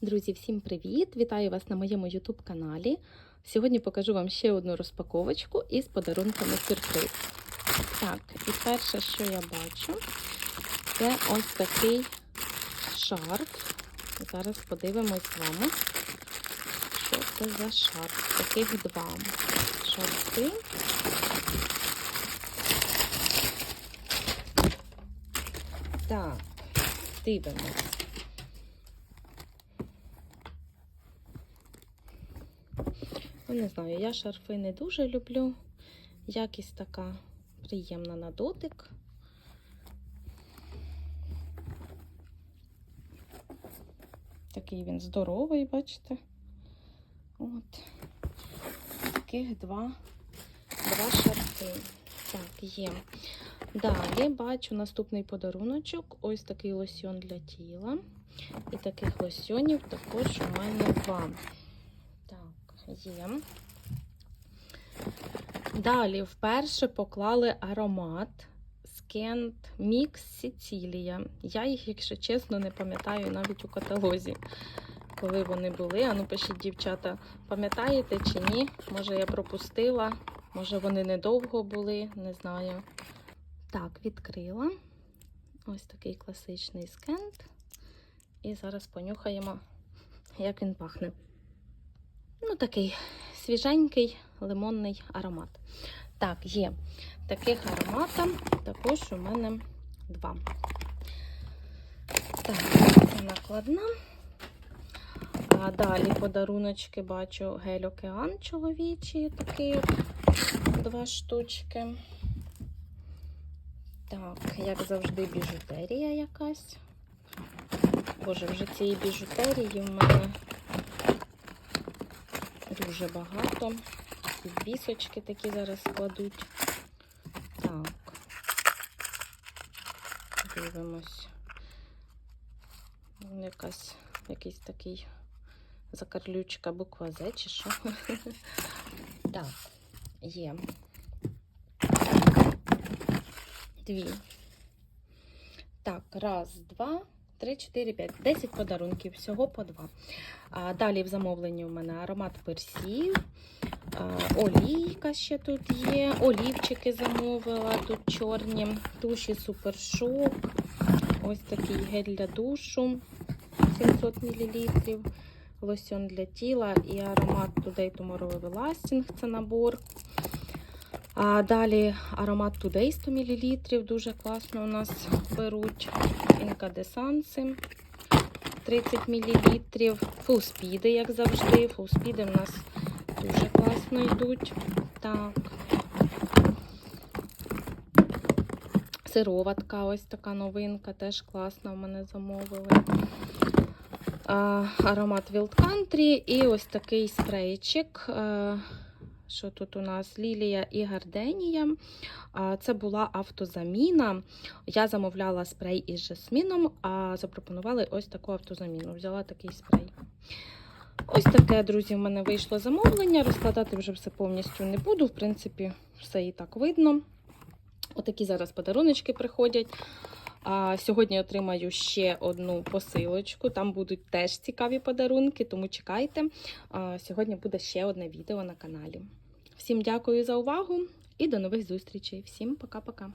Друзі, всім привіт! Вітаю вас на моєму YouTube каналі. Сьогодні покажу вам ще одну розпаковочку із подарунками сюрприз. Так, і перше, що я бачу, це ось такий шарф. Зараз подивимось з вами, що це за шарф. Таких два шарфи. Так, дивимось. Ну, не знаю, я шарфи не дуже люблю. Якість така приємна на дотик. Такий він здоровий, бачите? От. Таких два, два шарфи. Так, є. Далі бачу наступний подаруночок. Ось такий лосьон для тіла. І таких лосьонів також у мене два. Є. Далі вперше поклали аромат Skent Mix Sicilia. Я їх, якщо чесно, не пам'ятаю навіть у каталозі, коли вони були. Ану, пишіть, дівчата, пам'ятаєте чи ні? Може, я пропустила, може вони недовго були, не знаю. Так, відкрила. Ось такий класичний скент. І зараз понюхаємо, як він пахне. Ну, такий свіженький лимонний аромат. Так, є таких аромата, також у мене два. Так, це накладна. А далі подаруночки бачу гель океан чоловічий, от два штучки. Так, як завжди, біжутерія якась. Боже, вже цієї біжутерії в мене дуже багато. І бісочки такі зараз кладуть. Так, дивимось. Якась, якийсь такий закарлючка буква З чи що. Так, є. Дві. Так, раз, два. 3, 4, 5, 10 подарунків, всього по 2. А, далі в замовленні у мене аромат персів, олійка ще тут є, олівчики замовила, тут чорні, туші супершок. Ось такий гель для душу 700 мл, лосьон для тіла і аромат Today Tomorrow Everlasting, це набор. А далі аромат Today 100 мл, дуже класно у нас беруть інкадесанси 30 мл. Фулспіди, як завжди. Фулспіди в нас дуже класно йдуть. Так. Сироватка, ось така новинка, теж класна, в мене замовили. А, аромат Wild Country і ось такий спрейчик. Що тут у нас Лілія і Гарденія. Це була автозаміна. Я замовляла спрей із жасміном, а запропонували ось таку автозаміну. Взяла такий спрей. Ось таке, друзі, в мене вийшло замовлення. Розкладати вже все повністю не буду. В принципі, все і так видно. Отакі зараз подаруночки приходять. А Сьогодні отримаю ще одну посилочку. Там будуть теж цікаві подарунки, тому чекайте. А Сьогодні буде ще одне відео на каналі. Всім дякую за увагу і до нових зустрічей. Всім пока-пока.